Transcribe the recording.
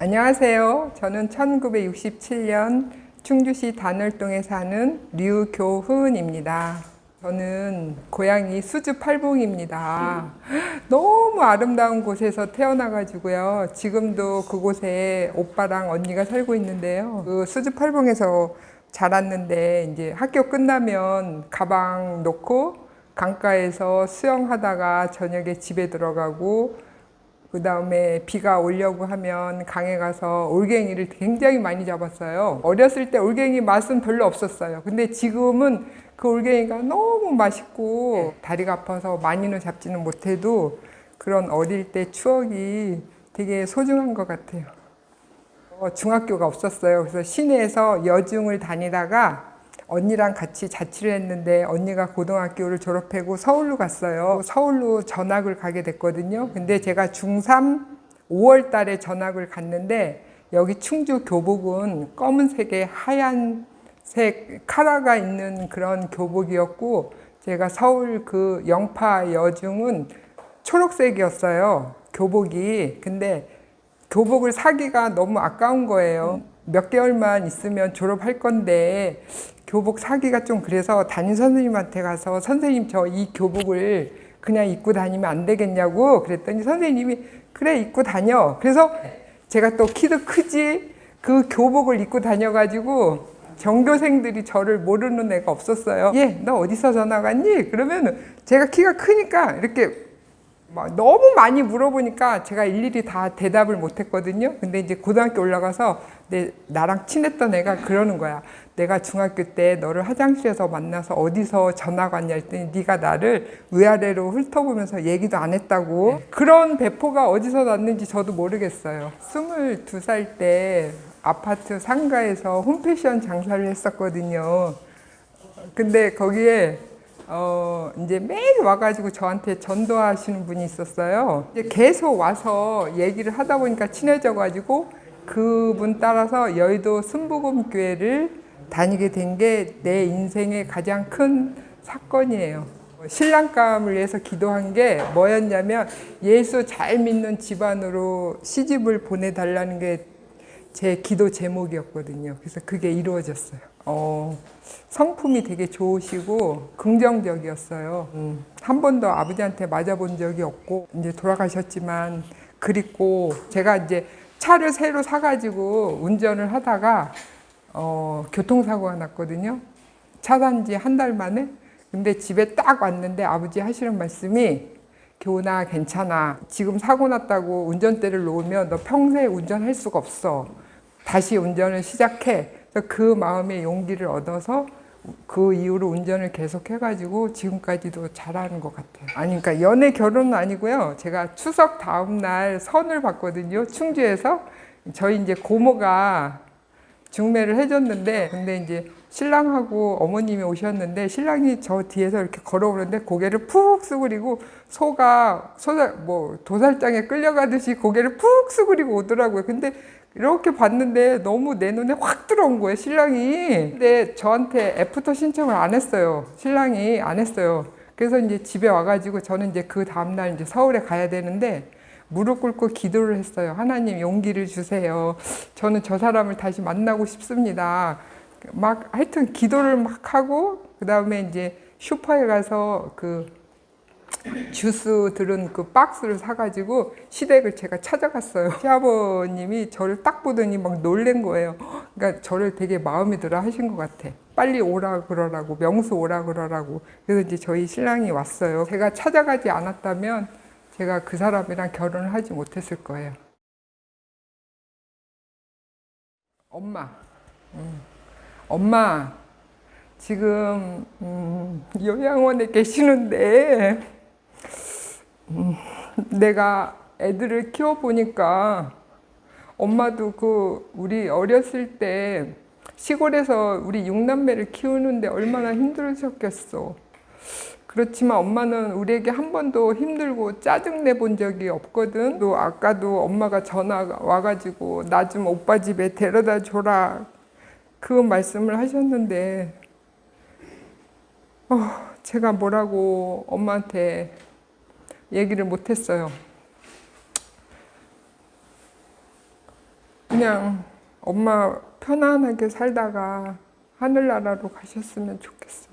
안녕하세요. 저는 1967년 충주시 단월동에 사는 류교훈입니다. 저는 고향이 수주 팔봉입니다. 너무 아름다운 곳에서 태어나가지고요. 지금도 그곳에 오빠랑 언니가 살고 있는데요. 그 수주 팔봉에서 자랐는데 이제 학교 끝나면 가방 놓고 강가에서 수영하다가 저녁에 집에 들어가고 그 다음에 비가 오려고 하면 강에 가서 올갱이를 굉장히 많이 잡았어요. 어렸을 때 올갱이 맛은 별로 없었어요. 근데 지금은 그 올갱이가 너무 맛있고 다리가 아파서 많이는 잡지는 못해도 그런 어릴 때 추억이 되게 소중한 것 같아요. 어, 중학교가 없었어요. 그래서 시내에서 여중을 다니다가 언니랑 같이 자취를 했는데 언니가 고등학교를 졸업하고 서울로 갔어요. 서울로 전학을 가게 됐거든요. 근데 제가 중3 5월 달에 전학을 갔는데 여기 충주 교복은 검은색에 하얀색 카라가 있는 그런 교복이었고 제가 서울 그 영파 여중은 초록색이었어요. 교복이. 근데 교복을 사기가 너무 아까운 거예요. 몇 개월만 있으면 졸업할 건데 교복 사기가 좀 그래서 담임 선생님한테 가서 선생님 저 이 교복을 그냥 입고 다니면 안 되겠냐고 그랬더니 선생님이 그래 입고 다녀. 그래서 제가 또 키도 크지 그 교복을 입고 다녀가지고 전교생들이 저를 모르는 애가 없었어요. 얘, 너 어디서 전화 갔니? 그러면 제가 키가 크니까 이렇게 막 너무 많이 물어보니까 제가 일일이 다 대답을 못했거든요. 근데 이제 고등학교 올라가서 내 나랑 친했던 애가 그러는 거야. 내가 중학교 때 너를 화장실에서 만나서 어디서 전화가 왔냐 했더니 네가 나를 위아래로 훑어보면서 얘기도 안 했다고. 그런 배포가 어디서 났는지 저도 모르겠어요. 22살 때 아파트 상가에서 홈패션 장사를 했었거든요. 근데 거기에 어 이제 매일 와가지고 저한테 전도하시는 분이 있었어요. 이제 계속 와서 얘기를 하다 보니까 친해져가지고 그분 따라서 여의도 순복음 교회를 다니게 된 게 내 인생의 가장 큰 사건이에요. 신랑감을 위해서 기도한 게 뭐였냐면 예수 잘 믿는 집안으로 시집을 보내달라는 게 제 기도 제목이었거든요. 그래서 그게 이루어졌어요. 어, 성품이 되게 좋으시고 긍정적이었어요. 음, 한 번도 아버지한테 맞아본 적이 없고 이제 돌아가셨지만 그립고 제가 이제 차를 새로 사가지고 운전을 하다가 어, 교통사고가 났거든요. 차산지 한 달 만에. 근데 집에 딱 왔는데 아버지 하시는 말씀이 교훈아 괜찮아. 지금 사고 났다고 운전대를 놓으면 너 평생 운전할 수가 없어. 다시 운전을 시작해. 그 마음의 용기를 얻어서 그 이후로 운전을 계속 해가지고 지금까지도 잘하는 것 같아요. 아니, 그러니까 연애 결혼은 아니고요. 제가 추석 다음 날 선을 봤거든요. 충주에서 저희 이제 고모가 중매를 해줬는데, 근데 이제 신랑하고 어머님이 오셨는데 신랑이 저 뒤에서 이렇게 걸어오는데 고개를 푹 수그리고 소가 소살 뭐 도살장에 끌려가듯이 고개를 푹 수그리고 오더라고요. 근데 이렇게 봤는데 너무 내 눈에 확 들어온 거예요, 신랑이. 근데 저한테 애프터 신청을 안 했어요. 신랑이 안 했어요. 그래서 이제 집에 와가지고 저는 이제 그 다음날 이제 서울에 가야 되는데 무릎 꿇고 기도를 했어요. 하나님 용기를 주세요. 저는 저 사람을 다시 만나고 싶습니다. 막 하여튼 기도를 막 하고 그 다음에 이제 슈퍼에 가서 그 주스 들은 그 박스를 사가지고 시댁을 제가 찾아갔어요. 시아버님이 저를 딱 보더니 막 놀란 거예요. 그러니까 저를 되게 마음에 들어 하신 것 같아. 빨리 오라 그러라고, 명수 오라 그러라고. 그래서 이제 저희 신랑이 왔어요. 제가 찾아가지 않았다면 제가 그 사람이랑 결혼을 하지 못했을 거예요. 엄마. 음. 엄마, 지금 음, 요양원에 계시는데 음, 내가 애들을 키워 보니까 엄마도 그 우리 어렸을 때 시골에서 우리 육남매를 키우는데 얼마나 힘들으셨겠어. 그렇지만 엄마는 우리에게 한 번도 힘들고 짜증 내 본 적이 없거든. 또 아까도 엄마가 전화 와가지고 나 좀 오빠 집에 데려다 줘라. 그 말씀을 하셨는데, 어, 제가 뭐라고 엄마한테 얘기를 못했어요. 그냥 엄마 편안하게 살다가 하늘나라로 가셨으면 좋겠어.